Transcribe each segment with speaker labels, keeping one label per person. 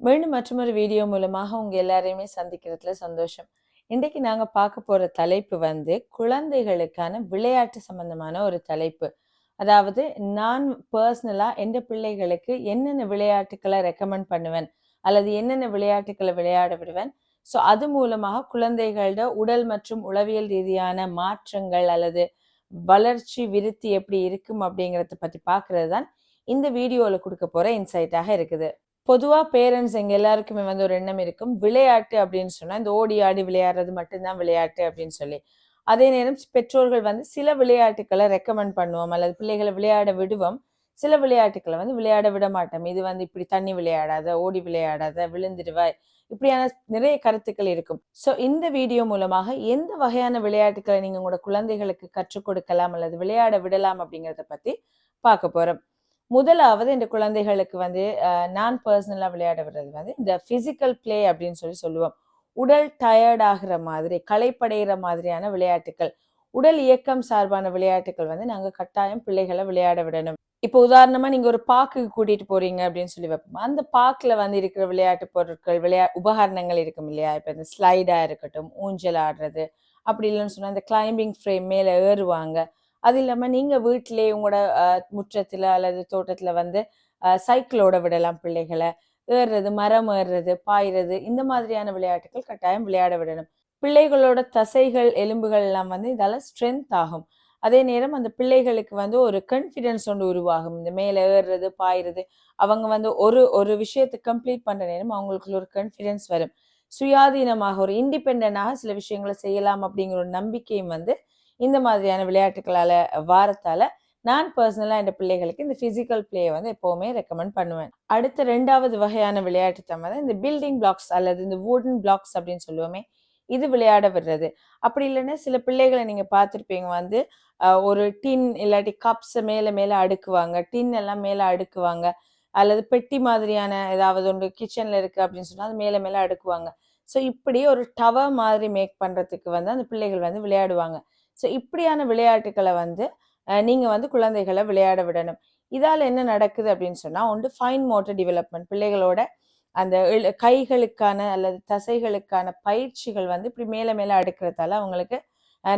Speaker 1: மீண்டும் மற்றொரு வீடியோ மூலமாக உங்கள் எல்லாரையுமே சந்திக்கிறதுல சந்தோஷம். இன்றைக்கு நாங்கள் பார்க்க போகிற தலைப்பு வந்து குழந்தைகளுக்கான விளையாட்டு சம்பந்தமான ஒரு தலைப்பு. அதாவது நான் பர்சனலாக எந்த பிள்ளைகளுக்கு என்னென்ன விளையாட்டுக்களை ரெக்கமெண்ட் பண்ணுவேன்? அல்லது என்னென்ன விளையாட்டுக்களை விளையாட விடுவேன்? ஸோ அது மூலமாக குழந்தைகளோட உடல் மற்றும் உளவியல் ரீதியான மாற்றங்கள் அல்லது வளர்ச்சி விருத்தி எப்படி இருக்கும் அப்படிங்கிறத பற்றி பார்க்கறது தான் இந்த வீடியோவில் கொடுக்க போகிற இன்சைட்டாக இருக்குது. பொதுவாக பேரண்ட்ஸ் எங்கள் எல்லாருக்குமே வந்து ஒரு எண்ணம் இருக்கும். விளையாட்டு அப்படின்னு சொன்னால் இந்த ஓடி ஆடி விளையாடுறது மட்டும்தான் விளையாட்டு அப்படின்னு சொல்லி. அதே நேரம் பெற்றோர்கள் வந்து சில விளையாட்டுக்களை ரெக்கமெண்ட் பண்ணுவோம். அல்லது பிள்ளைகளை விளையாட விடுவோம். சில விளையாட்டுக்களை வந்து விளையாட விட மாட்டோம். இது வந்து இப்படி தண்ணி விளையாடாத ஓடி விளையாடாத விழுந்துடுவாய். இப்படியான நிறைய கருத்துக்கள் இருக்கும். ஸோ இந்த வீடியோ மூலமாக எந்த வகையான விளையாட்டுக்களை நீங்கள் உங்களோட குழந்தைகளுக்கு கற்றுக் கொடுக்கலாம் அல்லது விளையாட விடலாம் அப்படிங்கிறத பற்றி பார்க்க போகிறோம் முதலாவது இந்த குழந்தைகளுக்கு வந்து நான் பர்சனலாக விளையாட விடுறது வந்து இந்த ஃபிசிக்கல் ப்ளே அப்படின்னு சொல்லி சொல்லுவோம். உடல் டயர்ட் மாதிரி களைப்படைகிற மாதிரியான விளையாட்டுகள் உடல் இயக்கம் சார்பான விளையாட்டுகள் வந்து நாங்கள் கட்டாயம் பிள்ளைகளை விளையாட விடணும். இப்போ உதாரணமா நீங்க ஒரு பார்க்குக்கு கூட்டிட்டு போறீங்க அப்படின்னு சொல்லி வைப்போம்? அந்த பார்க்ல வந்து இருக்கிற விளையாட்டு பொருட்கள் விளையா உபகரணங்கள் இருக்கும் இல்லையா? இப்போ இந்த ஸ்லைடா இருக்கட்டும் ஊஞ்சல் ஆடுறது அப்படி இல்லைன்னு சொன்னா இந்த கிளைம்பிங் ஃப்ரேம் மேல ஏறுவாங்க. அது இல்லாமல் நீங்கள் வீட்டிலேயே உங்களோட முற்றத்தில் அல்லது தோட்டத்தில் வந்து சைக்கிளோட விடலாம் பிள்ளைகளை. ஏறுறது மரம் ஏறுறது பாய்றது இந்த மாதிரியான விளையாட்டுகள் கட்டாயம் விளையாட விடணும். பிள்ளைகளோட தசைகள் எலும்புகள் எல்லாம் வந்து இதால ஸ்ட்ரென்த் ஆகும். அதே நேரம் அந்த பிள்ளைகளுக்கு வந்து ஒரு கான்ஃபிடென்ஸ் ஒன்று உருவாகும். இந்த மேலே ஏறுறது பாயிறது அவங்க வந்து ஒரு ஒரு விஷயத்தை கம்ப்ளீட் பண்ணுற நேரம் அவங்களுக்குள்ள ஒரு கான்ஃபிடென்ஸ் வரும். சுயாதீனமாக ஒரு இண்டிபெண்டாக சில விஷயங்களை செய்யலாம் அப்படிங்கிற ஒரு நம்பிக்கையும் வந்து இந்த மாதிரியான விளையாட்டுகளால் வாரத்தால் நான் பர்சனலாக என் பிள்ளைகளுக்கு இந்த ஃபிசிக்கல் பிளேயை வந்து எப்போவுமே ரெக்கமெண்ட் பண்ணுவேன். அடுத்த ரெண்டாவது வகையான விளையாட்டு தான் இந்த பில்டிங் பிளாக்ஸ் அல்லது இந்த வூடன் பிளாக்ஸ் அப்படின்னு சொல்லுவோமே இது விளையாட விடுறது. அப்படி இல்லைன்னா சில பிள்ளைகளை நீங்கள் பார்த்துருப்பீங்க வந்து ஒரு டின் இல்லாட்டி கப்ஸை மேலே மேலே அடுக்குவாங்க டின் எல்லாம் மேலே அடுக்குவாங்க அல்லது பெட்டி மாதிரியான ஏதாவது ஒன்று கிச்சனில் இருக்குது அப்படின்னு சொன்னால் அது மேலே மேலே அடுக்குவாங்க. ஸோ இப்படி ஒரு டவர் மாதிரி மேக் பண்ணுறதுக்கு வந்து அந்த பிள்ளைகள் வந்து விளையாடுவாங்க. ஸோ இப்படியான விளையாட்டுகளை வந்து நீங்கள் வந்து குழந்தைகளை விளையாட விடணும். இதால் என்ன நடக்குது அப்படின்னு சொன்னால் ஒன்று ஃபைன் மோட்டர் டெவலப்மெண்ட் பிள்ளைகளோட அந்த கைகளுக்கான அல்லது தசைகளுக்கான பயிற்சிகள் வந்து இப்படி மேலே மேலே அடுக்கிறதால அவங்களுக்கு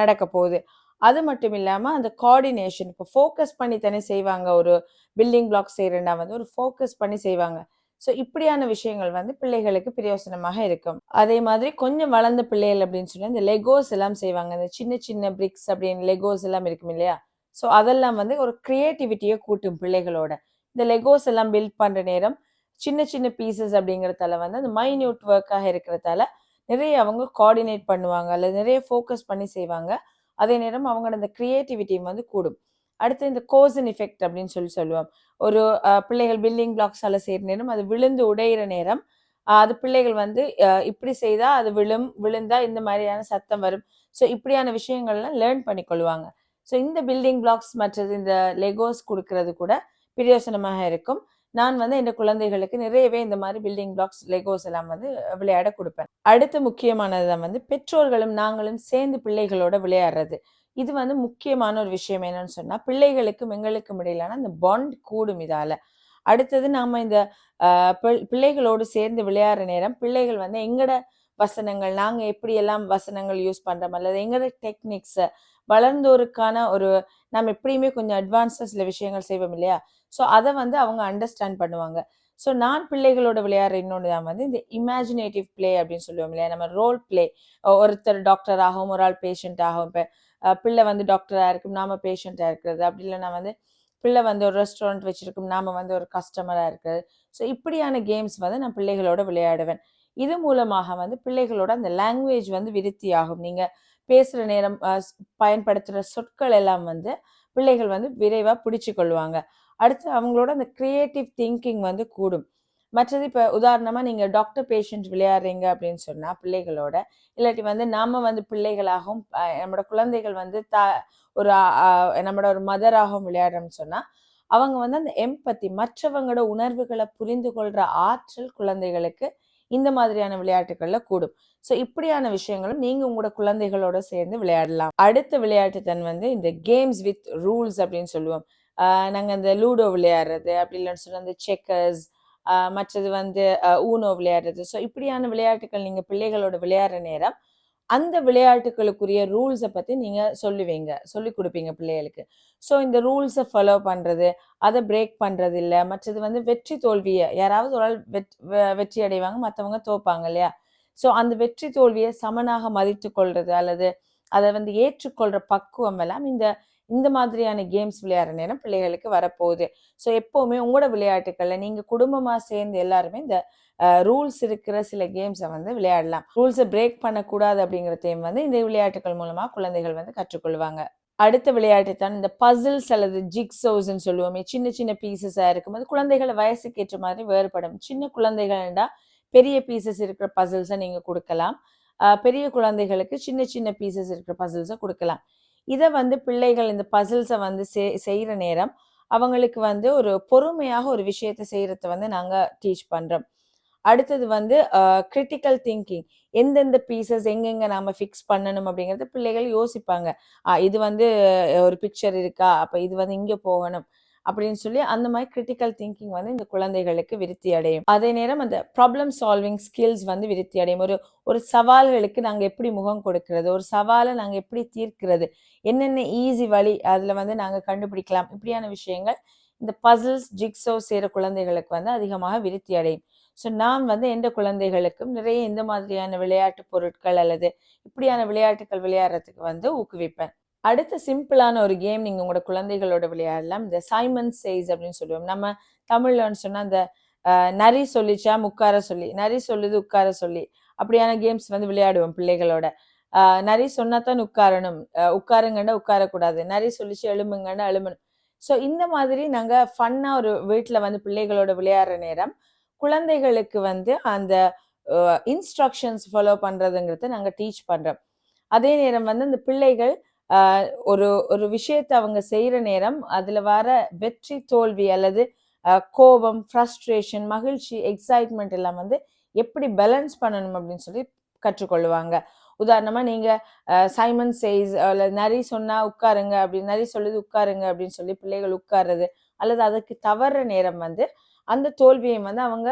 Speaker 1: நடக்க போகுது. அது மட்டும் இல்லாமல் அந்த கோஆர்டினேஷன் இப்போ ஃபோக்கஸ் பண்ணி தானே செய்வாங்க. ஒரு பில்டிங் பிளாக் செய்கிறேன்னா வந்து ஒரு ஃபோக்கஸ் பண்ணி செய்வாங்க. ஸோ இப்படியான விஷயங்கள் வந்து பிள்ளைகளுக்கு பிரயோசனமாக இருக்கும். அதே மாதிரி கொஞ்சம் வளர்ந்த பிள்ளைகள் அப்படின்னு சொல்லி இந்த லெகோஸ் எல்லாம் செய்வாங்க. இந்த சின்ன சின்ன பிரிக்ஸ் அப்படின்னு லெகோஸ் எல்லாம் இருக்கும் இல்லையா? ஸோ அதெல்லாம் வந்து ஒரு கிரியேட்டிவிட்டியை கூட்டும் பிள்ளைகளோட. இந்த லெகோஸ் எல்லாம் பில்ட் பண்ணுற நேரம் சின்ன சின்ன பீசஸ் அப்படிங்கிறதால வந்து அந்த மைன்யூட் ஒர்க்காக இருக்கிறதால நிறைய அவங்க கோஆர்டினேட் பண்ணுவாங்க. அல்லது நிறைய ஃபோக்கஸ் பண்ணி செய்வாங்க. அதே நேரம் அவங்களோட அந்த கிரியேட்டிவிட்டியும் வந்து கூடும். அடுத்து இந்த கோசன் எஃபெக்ட் அப்படின்னு சொல்லி சொல்லுவோம். ஒரு பிள்ளைகள் பில்டிங் பிளாக்ஸால் செய்கிற நேரம் அது விழுந்து உடையிற நேரம். அது பிள்ளைகள் வந்து இப்படி செய்தால் அது விழும் விழுந்தால் இந்த மாதிரியான சத்தம் வரும். ஸோ இப்படியான விஷயங்கள்லாம் லேர்ன் பண்ணிக்கொள்வாங்க. ஸோ இந்த பில்டிங் பிளாக்ஸ் மற்றது இந்த லெகோஸ் கொடுக்கறது கூட பிரயோசனமாக இருக்கும். நான் வந்து என் குழந்தைகளுக்கு நிறையவே இந்த மாதிரி பில்டிங் பிளாக்ஸ் லெகோஸ் எல்லாம் வந்து விளையாட கொடுப்பேன். அடுத்து முக்கியமானது தான் வந்து பெற்றோர்களும் நாங்களும் சேர்ந்து பிள்ளைகளோட விளையாடுறது. இது வந்து முக்கியமான ஒரு விஷயம் என்னன்னு சொன்னா பிள்ளைகளுக்கும் எங்களுக்கும் இடையிலான அந்த பாண்ட் கூடும் இதால. அடுத்தது நாம இந்த பிள்ளைகளோடு சேர்ந்து விளையாடுற நேரம் பிள்ளைகள் வந்து எங்கட வசனங்கள் நாங்க எப்படி எல்லாம் வசனங்கள் யூஸ் பண்றோம் அல்லது எங்கட டெக்னிக்ஸ் வளர்ந்தோருக்கான ஒரு நம்ம எப்படியுமே கொஞ்சம் அட்வான்ஸா சில விஷயங்கள் செய்வோம் இல்லையா? ஸோ அதை வந்து அவங்க அண்டர்ஸ்டாண்ட் பண்ணுவாங்க. ஸோ நான் பிள்ளைகளோட விளையாடுற இன்னொன்று தான் வந்து இந்த இமேஜினேட்டிவ் பிளே அப்படின்னு சொல்லுவோம் இல்லையா? நம்ம ரோல் ப்ளே ஒருத்தர் டாக்டர் ஆகும் ஒரு ஆள் பேஷண்ட் ஆகும் இப்போ பிள்ளை வந்து டாக்டராக இருக்கும் நாம பேஷண்ட்டாக இருக்கிறது. அப்படி இல்லைன்னா வந்து பிள்ளை வந்து ஒரு ரெஸ்டாரண்ட் வச்சுருக்கும் நாம வந்து ஒரு கஸ்டமராக இருக்கிறது. ஸோ இப்படியான கேம்ஸ் வந்து நான் பிள்ளைகளோட விளையாடுவேன். இது மூலமாக வந்து பிள்ளைகளோட அந்த லாங்குவேஜ் வந்து விருத்தி ஆகும் நீங்கள் பேசுகிற நேரம் பயன்படுத்துகிற சொற்கள் எல்லாம் வந்து பிள்ளைகள் வந்து விரைவாக பிடிச்சு கொள்வாங்க அடுத்து அவங்களோட அந்த க்ரியேட்டிவ் திங்கிங் வந்து கூடும். மற்றது இப்போ உதாரணமாக நீங்கள் டாக்டர் பேஷண்ட் விளையாடுறீங்க அப்படின்னு சொன்னால் பிள்ளைகளோட இல்லாட்டி வந்து நாம் வந்து பிள்ளைகளாகவும் நம்மளோட குழந்தைகள் வந்து த ஒரு நம்மளோட ஒரு மதராகவும் விளையாடுறோம்னு சொன்னால் அவங்க வந்து அந்த எம்பத்தி மற்றவங்களோட உணர்வுகளை புரிந்து கொள்கிற ஆற்றல் குழந்தைகளுக்கு இந்த மாதிரியான விளையாட்டுகளில் கூடும். ஸோ இப்படியான விஷயங்களும் நீங்கள் உங்களோட குழந்தைகளோட சேர்ந்து விளையாடலாம். அடுத்த விளையாட்டு தன் வந்து இந்த கேம்ஸ் வித் ரூல்ஸ் அப்படின்னு சொல்லுவோம். நாங்கள் இந்த லூடோ விளையாடுறது அப்படி இல்லைன்னு சொன்னா இந்த செக்கர்ஸ் மற்றது வந்து ஊனோ விளையாடுறது. ஸோ இப்படியான விளையாட்டுகள் நீங்கள் பிள்ளைகளோட விளையாடுற நேரம் அந்த விளையாட்டுகளுக்குரிய ரூல்ஸை பற்றி நீங்கள் சொல்லுவீங்க. சொல்லி கொடுப்பீங்க பிள்ளைகளுக்கு. ஸோ இந்த ரூல்ஸை ஃபாலோ பண்ணுறது அதை பிரேக் பண்ணுறது இல்லை. மற்றது வந்து வெற்றி தோல்வியை யாராவது ஒரு ஆள் வெ- வெற்றி அடைவாங்க மற்றவங்க தோப்பாங்க இல்லையா? ஸோ அந்த வெற்றி தோல்வியை சமனாக மதித்து கொள்வது அல்லது அதை வந்து ஏற்றுக்கொள்கிற பக்குவம் எல்லாம் இந்த இந்த மாதிரியான கேம்ஸ் விளையாடுற நேரம் பிள்ளைகளுக்கு வரப்போகுது. ஸோ எப்போவுமே உங்களோட விளையாட்டுக்களில் நீங்க குடும்பமா சேர்ந்து எல்லாருமே இந்த ரூல்ஸ் இருக்கிற சில கேம்ஸை வந்து விளையாடலாம். ரூல்ஸை பிரேக் பண்ணக்கூடாது அப்படிங்கிறதையும் வந்து இந்த விளையாட்டுகள் மூலமா குழந்தைகள் வந்து கற்றுக்கொள்வாங்க. அடுத்த விளையாட்டு தான் இந்த பசில்ஸ் அல்லது ஜிக்ஸோஸ்ன்னு சொல்லுவோமே சின்ன சின்ன பீசஸாக இருக்கும்போது குழந்தைகள் வயசுக்கு ஏற்ற மாதிரி வேறுபடும். சின்ன குழந்தைகள்டா பெரிய பீசஸ் இருக்கிற பசில்ஸை நீங்க கொடுக்கலாம். பெரிய குழந்தைகளுக்கு சின்ன சின்ன பீசஸ் இருக்கிற பசில்ஸை கொடுக்கலாம். இதை வந்து பிள்ளைகள் இந்த பசில்ஸை வந்து செய் செய்கிற நேரம் அவங்களுக்கு வந்து ஒரு பொறுமையாக ஒரு விஷயத்தை செய்கிறத வந்து நாங்கள் டீச் பண்ணுறோம் அடுத்தது வந்து கிரிட்டிக்கல் திங்கிங் எந்தெந்த பீசஸ் எங்கெங்கே நாம் ஃபிக்ஸ் பண்ணணும் அப்படிங்கிறத பிள்ளைகள் யோசிப்பாங்க. இது வந்து ஒரு பிக்சர் இருக்கா? அப்போ இது வந்து இங்கே போகணும். அப்படின்னு சொல்லி அந்த மாதிரி கிரிட்டிக்கல் திங்கிங் வந்து இந்த குழந்தைகளுக்கு விருத்தி அடையும். அதே நேரம் அந்த ப்ராப்ளம் சால்விங் ஸ்கில்ஸ் வந்து விருத்தி அடையும். ஒரு ஒரு சவால்களுக்கு நாங்கள் எப்படி முகம் கொடுக்கிறது? ஒரு சவாலை நாங்கள் எப்படி தீர்க்கிறது? என்னென்ன ஈஸி வழி அதில் வந்து நாங்கள் கண்டுபிடிக்கலாம்? இப்படியான விஷயங்கள் இந்த பசில்ஸ் ஜிக்ஸோ செய்கிற குழந்தைகளுக்கு வந்து அதிகமாக விருத்தி அடையும். ஸோ நான் வந்து எந்த குழந்தைகளுக்கும் நிறைய இந்த மாதிரியான விளையாட்டு பொருட்கள் அல்லது இப்படியான விளையாட்டுகள் விளையாடுறதுக்கு வந்து ஊக்குவிப்பேன். அடுத்த சிம்பிளான ஒரு கேம் நீங்கள் உங்களோட குழந்தைகளோட விளையாடலாம். இந்த சைமன் சேஸ் அப்படின்னு சொல்லுவோம். நம்ம தமிழ்லன்னு சொன்னால் அந்த நரி சொல்லிச்சா உட்கார சொல்லி நரி சொல்லுது உட்கார சொல்லி அப்படியான கேம்ஸ் வந்து விளையாடுவோம் பிள்ளைகளோட. நரி சொன்னா தான் உட்காரணும். உட்காருங்கன்னா உட்காரக்கூடாது. நரி சொல்லிச்சு எழும்புங்கன்னா எழும்பணும். ஸோ இந்த மாதிரி நாங்கள் ஃபன்னாக ஒரு வீட்டில் வந்து பிள்ளைகளோட விளையாடுற நேரம் குழந்தைகளுக்கு வந்து அந்த இன்ஸ்ட்ரக்ஷன்ஸ் ஃபாலோ பண்ணுறதுங்கிறத நாங்கள் டீச் பண்ணுறோம் அதே நேரம் வந்து அந்த பிள்ளைகள் ஒரு ஒரு விஷயத்தை அவங்க செய்கிற நேரம் அதில் வர வெற்றி தோல்வி அல்லது கோபம் ஃப்ரஸ்ட்ரேஷன் மகிழ்ச்சி எக்ஸைட்மெண்ட் எல்லாம் வந்து எப்படி பேலன்ஸ் பண்ணணும் அப்படின்னு சொல்லி கற்றுக்கொள்ளுவாங்க. உதாரணமாக நீங்கள் சைமன் சேஸ் அல்லது நரி சொன்னால் உட்காருங்க அப்படின்னு நரி சொல்லுது உட்காருங்க அப்படின்னு சொல்லி பிள்ளைகள் உட்காருறது அல்லது அதுக்கு தவற நேரம் வந்து அந்த தோல்வியை வந்து அவங்க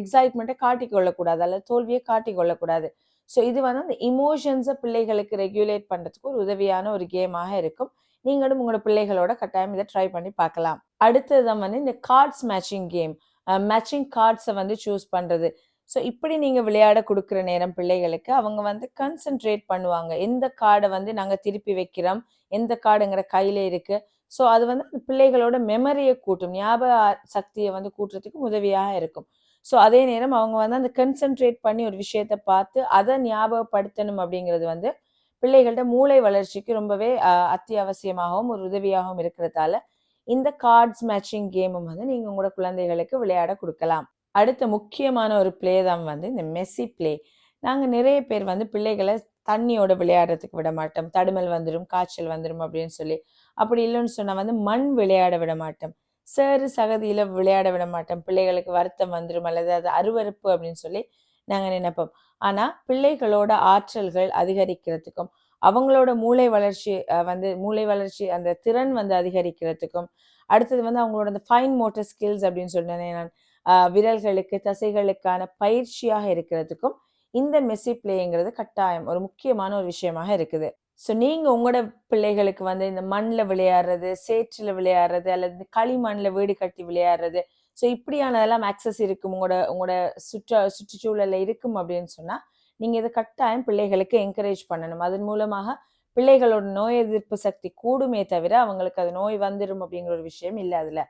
Speaker 1: எக்ஸைட்மெண்ட்டை காட்டிக்கொள்ளக்கூடாது அல்லது தோல்வியை காட்டிக்கொள்ளக்கூடாது. ஸோ இது வந்து அந்த இமோஷன்ஸை பிள்ளைகளுக்கு ரெகுலேட் பண்ணுறதுக்கு ஒரு உதவியான ஒரு கேமாக இருக்கும். நீங்களும் உங்களோட பிள்ளைகளோட கட்டாயம் இதை ட்ரை பண்ணி பார்க்கலாம். அடுத்தது வந்து இந்த கார்ட்ஸ் மேட்சிங் கேம் மேட்சிங் கார்ட்ஸை வந்து சூஸ் பண்ணுறது ஸோ இப்படி நீங்கள் விளையாட கொடுக்குற நேரம் பிள்ளைகளுக்கு அவங்க வந்து கன்சென்ட்ரேட் பண்ணுவாங்க. எந்த கார்டை வந்து நாங்கள் திருப்பி வைக்கிறோம்? எந்த கார்டுங்கிற கையில் இருக்குது ஸோ அது வந்து பிள்ளைகளோட மெமரியை கூட்டும். ஞாபக சக்தியை வந்து கூட்டுறதுக்கு உதவியாக இருக்கும். ஸோ அதே நேரம் அவங்க வந்து அந்த கன்சென்ட்ரேட் பண்ணி ஒரு விஷயத்த பார்த்து அதை ஞாபகப்படுத்தணும் அப்படிங்கிறது வந்து பிள்ளைகள்கிட்ட மூளை வளர்ச்சிக்கு ரொம்பவே அத்தியாவசியமாகவும் ஒரு உதவியாகவும் இருக்கிறதால இந்த கார்ட்ஸ் மேட்சிங் கேமும் வந்து நீங்கள் உங்களோட குழந்தைகளுக்கு விளையாட கொடுக்கலாம். அடுத்த முக்கியமான ஒரு ப்ளே தான் வந்து இந்த மெஸ்ஸி ப்ளே நாங்கள் நிறைய பேர் வந்து பிள்ளைகளை தண்ணியோட விளையாடுறதுக்கு விட மாட்டோம். தடுமல் வந்துடும் காய்ச்சல் வந்துடும் அப்படின்னு சொல்லி. அப்படி இல்லைன்னு சொன்னால் வந்து மண் விளையாட விட மாட்டோம். சரி சகதியில விளையாட விட மாட்டோம் பிள்ளைகளுக்கு வருத்தம் வந்துடும் அல்லது அது அருவருப்பு அப்படின்னு சொல்லி நாங்கள் நினைப்போம். ஆனால் பிள்ளைகளோட ஆற்றல்கள் அதிகரிக்கிறதுக்கும் அவங்களோட மூளை வளர்ச்சி வந்து மூளை வளர்ச்சி அந்த திறன் வந்து அதிகரிக்கிறதுக்கும் அடுத்தது வந்து அவங்களோட அந்த ஃபைன் மோட்டர் ஸ்கில்ஸ் அப்படின்னு சொன்னேனே நான் விரல்களுக்கு தசைகளுக்கான பயிற்சியாக இருக்கிறதுக்கும் இந்த மெஸ்ஸி பிளேங்கிறது கட்டாயம் ஒரு முக்கியமான ஒரு விஷயமாக இருக்குது. ஸோ நீங்கள் உங்களோட பிள்ளைகளுக்கு வந்து இந்த மண்ணில் விளையாடுறது சேற்றில் விளையாடுறது அல்லது இந்த களிமண்ணில் வீடு கட்டி விளையாடுறது ஸோ இப்படியானதெல்லாம் ஆக்சஸ் இருக்கும் உங்களோட உங்களோட சுற்ற சுற்றுச்சூழலில் இருக்கும் அப்படின்னு சொன்னால் நீங்கள் இதை கட்டாயம் பிள்ளைகளுக்கு என்கரேஜ் பண்ணணும். அதன் மூலமாக பிள்ளைகளோட நோய் எதிர்ப்பு சக்தி கூடுமே தவிர அவங்களுக்கு அது நோய் வந்துடும் அப்படிங்கிற ஒரு விஷயம் இல்லை அதில்.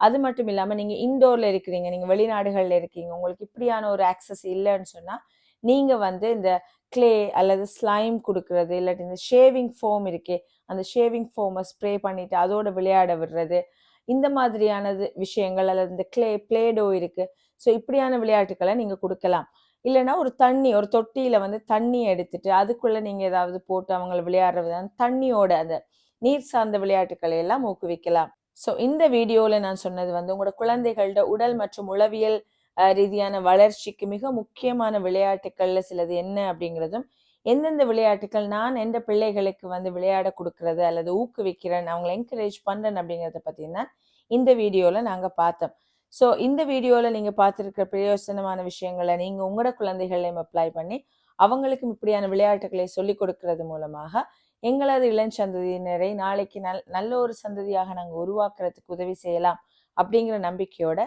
Speaker 1: அது மட்டும் இல்லாமல் நீங்கள் இண்டோரில் இருக்கிறீங்க நீங்கள் வெளிநாடுகளில் இருக்கீங்க உங்களுக்கு இப்படியான ஒரு ஆக்சஸ் இல்லைன்னு சொன்னால் நீங்கள் வந்து இந்த கிளே அல்லது ஸ்லைம் கொடுக்கறது இல்லாட்டி இந்த ஷேவிங் ஃபோம் இருக்கே அந்த ஷேவிங் ஃபோமை ஸ்ப்ரே பண்ணிட்டு அதோட விளையாட விடுறது இந்த மாதிரியானது விஷயங்கள் அல்லது இந்த கிளே பிளேடோ இருக்கு. ஸோ இப்படியான விளையாட்டுகளை நீங்க கொடுக்கலாம். இல்லைன்னா ஒரு தண்ணி ஒரு தொட்டியில வந்து தண்ணி எடுத்துட்டு அதுக்குள்ள நீங்க ஏதாவது போட்டு அவங்கள விளையாடுறது அந்த தண்ணியோட அந்த நீர் சார்ந்த விளையாட்டுகளை எல்லாம் ஊக்குவிக்கலாம். ஸோ இந்த வீடியோவில் நான் சொன்னது வந்து உங்களோட குழந்தைகளோட உடல் மற்றும் உளவியல் ரீதியான வளர்ச்சிக்கு மிக முக்கியமான விளையாட்டுக்கள்ல சிலது என்ன அப்படிங்கிறதும் எந்தெந்த விளையாட்டுகள் நான் எந்த பிள்ளைகளுக்கு வந்து விளையாட கொடுக்கறது அல்லது ஊக்குவிக்கிறேன் அவங்களை என்கரேஜ் பண்றேன் அப்படிங்கிறத பார்த்தீங்கன்னா தான் இந்த வீடியோவில் நாங்கள் பார்த்தோம். ஸோ இந்த வீடியோவில் நீங்கள் பார்த்துருக்கிற பிரயோசனமான விஷயங்களை நீங்கள் உங்களோட குழந்தைகளையும் அப்ளை பண்ணி அவங்களுக்கும் இப்படியான விளையாட்டுகளை சொல்லிக் கொடுக்கறது மூலமாக எங்களது இளஞ்சந்ததியினரை நாளைக்கு நல் நல்ல ஒரு சந்ததியாக நாங்கள் உருவாக்குறதுக்கு உதவி செய்யலாம் அப்படிங்கிற நம்பிக்கையோட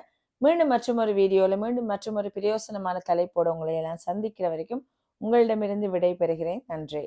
Speaker 1: மீண்டும் மற்றொரு வீடியோவில் மீண்டும் மற்றொரு பிரயோசனமான தலைப்போடு உங்களை எல்லாம் சந்திக்கிற வரைக்கும் உங்களிடமிருந்து விடை பெறுகிறேன் நன்றி.